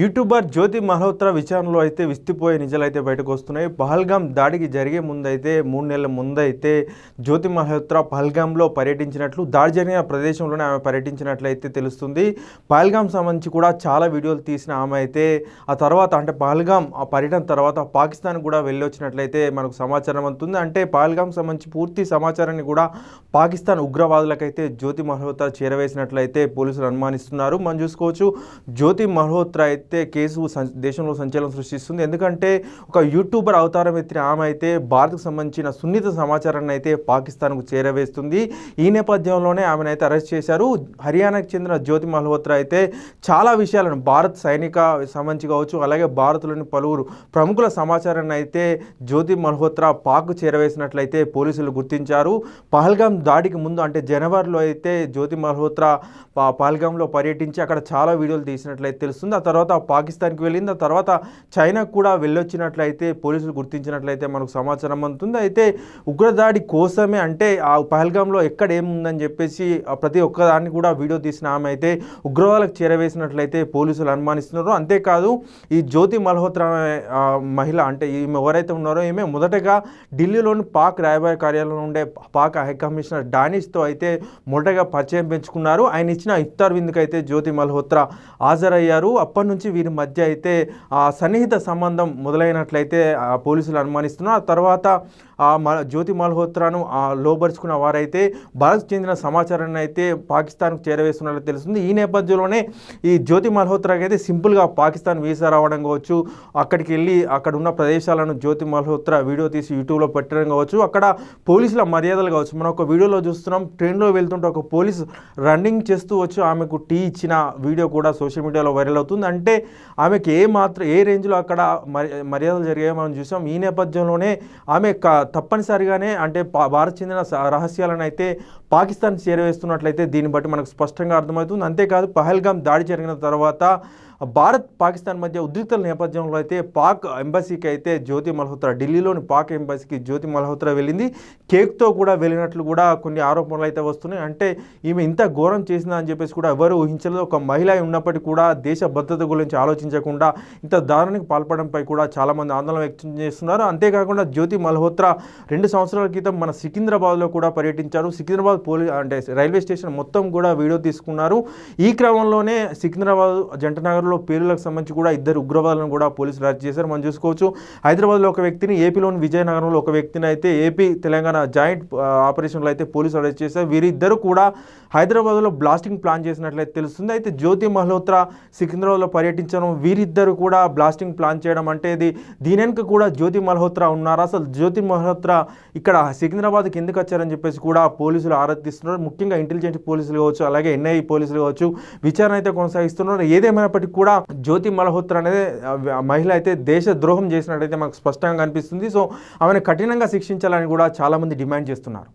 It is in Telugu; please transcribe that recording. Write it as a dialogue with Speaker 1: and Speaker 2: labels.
Speaker 1: యూట్యూబర్ జ్యోతి మల్హోత్రా విచారణలో అయితే విస్తిపోయే నిజాలు అయితే బయటకు వస్తున్నాయి. పహల్గాం దాడికి జరిగే ముందైతే మూడు నెలల ముందైతే జ్యోతి మల్హోత్రా పహల్గాంలో పర్యటించినట్లు దాడి జరిగిన ప్రదేశంలోనే ఆమె పర్యటించినట్లయితే తెలుస్తుంది. పహల్గాం సంబంధించి కూడా చాలా వీడియోలు తీసిన ఆమె అయితే ఆ తర్వాత అంటే పహల్గాం ఆ పర్యటన తర్వాత పాకిస్తాన్ కూడా వెళ్ళి వచ్చినట్లయితే మనకు సమాచారం అందుతుంది. అంటే పహల్గాం సంబంధించి పూర్తి సమాచారాన్ని కూడా పాకిస్తాన్ ఉగ్రవాదులకైతే జ్యోతి మల్హోత్రా చేరవేసినట్లయితే పోలీసులు అనుమానిస్తున్నారు. మనం చూసుకోవచ్చు జ్యోతి మల్హోత్రా అయితే కేసు దేశంలో సంచలనం సృష్టిస్తుంది. ఎందుకంటే ఒక యూట్యూబర్ అవతారం ఎత్తిన ఆమె అయితే భారత్కు సంబంధించిన సున్నిత సమాచారాన్ని అయితే పాకిస్తాన్కు చేరవేస్తుంది. ఈ నేపథ్యంలోనే ఆమెను అయితే అరెస్ట్ చేశారు. హర్యానాకు చెందిన జ్యోతి మల్హోత్రా అయితే చాలా విషయాలను భారత్ సైనిక సంబంధించి కావచ్చు అలాగే భారత్లోని పలువురు ప్రముఖుల సమాచారాన్ని అయితే జ్యోతి మల్హోత్రా పాక్ చేరవేసినట్లయితే పోలీసులు గుర్తించారు. పహల్గాం దాడికి ముందు అంటే జనవరిలో అయితే జ్యోతి మల్హోత్రా పా- పహల్గాంలో పర్యటించి అక్కడ చాలా వీడియోలు తీసినట్లయితే తెలుస్తుంది. ఆ తర్వాత పాకిస్తాన్కి వెళ్ళింది. ఆ తర్వాత చైనాకు కూడా వెళ్ళొచ్చినట్లయితే పోలీసులు గుర్తించినట్లయితే మనకు సమాచారం అందుతుంది. అయితే ఉగ్రదాడి కోసమే అంటే ఆ పహల్గాంలో ఎక్కడ ఏముందని చెప్పేసి ప్రతి ఒక్కదాన్ని కూడా వీడియో తీసిన ఆమె అయితే ఉగ్రవాదులకు చేరవేసినట్లయితే పోలీసులు అనుమానిస్తున్నారు. అంతేకాదు ఈ జ్యోతి మల్హోత్రా అనే, మహిళ అంటే ఈమె ఎవరైతే ఉన్నారో ఈమె మొదటగా ఢిల్లీలోని పాక్ రాయబార కార్యాలయంలో ఉండే పాక్ హై కమిషనర్ డానిష్తో అయితే మొదటగా పరిచయం పెంచుకున్నారు. ఆయన ఇచ్చిన ఇఫ్తార్ విందుకు అయితే జ్యోతి మల్హోత్రా హాజరయ్యారు. అప్పటి నుంచి వీరి మధ్య అయితే ఆ సన్నిహిత సంబంధం మొదలైనట్లయితే ఆ పోలీసులు అనుమానిస్తున్నారు. ఆ తర్వాత ఆ మ జ్యోతి మల్హోత్రాను లోబరుచుకున్న వారైతే భారత్కు చెందిన సమాచారాన్ని అయితే పాకిస్తాన్కు చేరవేస్తున్నట్లు తెలుస్తుంది. ఈ నేపథ్యంలోనే ఈ జ్యోతి మల్హోత్రాకి అయితే సింపుల్గా పాకిస్తాన్ వీసా రావడం కావచ్చు అక్కడికి వెళ్ళి అక్కడ ఉన్న ప్రదేశాలను జ్యోతి మల్హోత్రా వీడియో తీసి యూట్యూబ్లో పెట్టడం కావచ్చు అక్కడ పోలీసుల మర్యాదలు కావచ్చు. మనం ఒక వీడియోలో చూస్తున్నాం ట్రైన్లో వెళ్తుంటే ఒక పోలీస్ రన్నింగ్ చేస్తూ వచ్చి ఆమెకు టీ ఇచ్చిన వీడియో కూడా సోషల్ మీడియాలో వైరల్ అవుతుంది. అంటే ఆమెకి ఏ మాత్రం ఏ రేంజ్లో అక్కడ మర్యాదలు జరిగాయో మనం చూసాం. ఈ నేపథ్యంలోనే ఆమె తప్పనిసరిగానే అంటే భారత్ చెందిన స- రహస్యాలను అయితే పాకిస్తాన్ చేరవేస్తున్నట్లయితే దీన్ని బట్టి మనకు స్పష్టంగా అర్థమవుతుంది. అంతేకాదు పహల్గాం దాడి జరిగిన తర్వాత భారత్ పాకిస్తాన్ మధ్య ఉద్రిక్తల నేపథ్యంలో అయితే పాక్ ఎంబసీకి అయితే జ్యోతి మల్హోత్రా ఢిల్లీలోని పాక్ ఎంబసీకి జ్యోతి మల్హోత్రా వెళ్ళింది. కేక్తో కూడా వెళ్ళినట్లు కూడా కొన్ని ఆరోపణలు అయితే వస్తున్నాయి. అంటే ఈమె ఇంత ఘోరం చేసిందా అని చెప్పేసి కూడా ఎవరు ఊహించలేదు. ఒక మహిళ అయి ఉన్నప్పటికీ కూడా దేశ భద్రత గురించి ఆలోచించకుండా ఇంత దారుణానికి పాల్పడంపై కూడా చాలామంది ఆందోళన వ్యక్తం చేస్తున్నారు. అంతేకాకుండా జ్యోతి మల్హోత్రా రెండు సంవత్సరాల క్రితం మన సికింద్రాబాద్లో కూడా పర్యటించారు. సికింద్రాబాద్ పోలీ అంటే రైల్వే స్టేషన్ మొత్తం కూడా వీడియో తీసుకున్నారు. ఈ క్రమంలోనే సికింద్రాబాద్ జంటనగర్లో పేలులకు సంబంధించి కూడా ఇద్దరు ఉగ్రవాదులను కూడా పోలీసులు అరెస్ట్ చేశారు. మనం చూసుకోవచ్చు హైదరాబాద్లో ఒక వ్యక్తిని ఏపీలోని విజయనగరంలో ఒక వ్యక్తిని అయితే ఏపీ తెలంగాణ జాయింట్ ఆపరేషన్లో అయితే పోలీసులు అరెస్ట్ చేశారు. వీరిద్దరు కూడా హైదరాబాద్లో బ్లాస్టింగ్ ప్లాన్ చేసినట్లయితే తెలుస్తుంది. అయితే జ్యోతి మల్హోత్రా సికింద్రాబాద్లో పర్యటించడం వీరిద్దరు కూడా బ్లాస్టింగ్ ప్లాన్ చేయడం అంటే ఇది. దీని వెనుక కూడా జ్యోతి మల్హోత్రా ఉన్నారు. అసలు జ్యోతి మల్హోత్రా ఇక్కడ సికింద్రాబాద్కి ఎందుకు వచ్చారని చెప్పేసి కూడా పోలీసులు ఆరాధిస్తున్నారు ముఖ్యంగా ఇంటెలిజెన్స్ పోలీసులు కావచ్చు అలాగే ఎన్ఐ పోలీసులు కావచ్చు విచారణ అయితే కొనసాగిస్తున్నారు. ఏదేమైనప్పటికీ కూడా జ్యోతి మల్హోత్రా అనేది మహిళ అయితే దేశ ద్రోహం చేసినట్టయితే మనకు స్పష్టంగా కనిపిస్తుంది సో ఆమెను కఠినంగా శిక్షించాలని కూడా చాలామంది డిమాండ్ చేస్తున్నారు.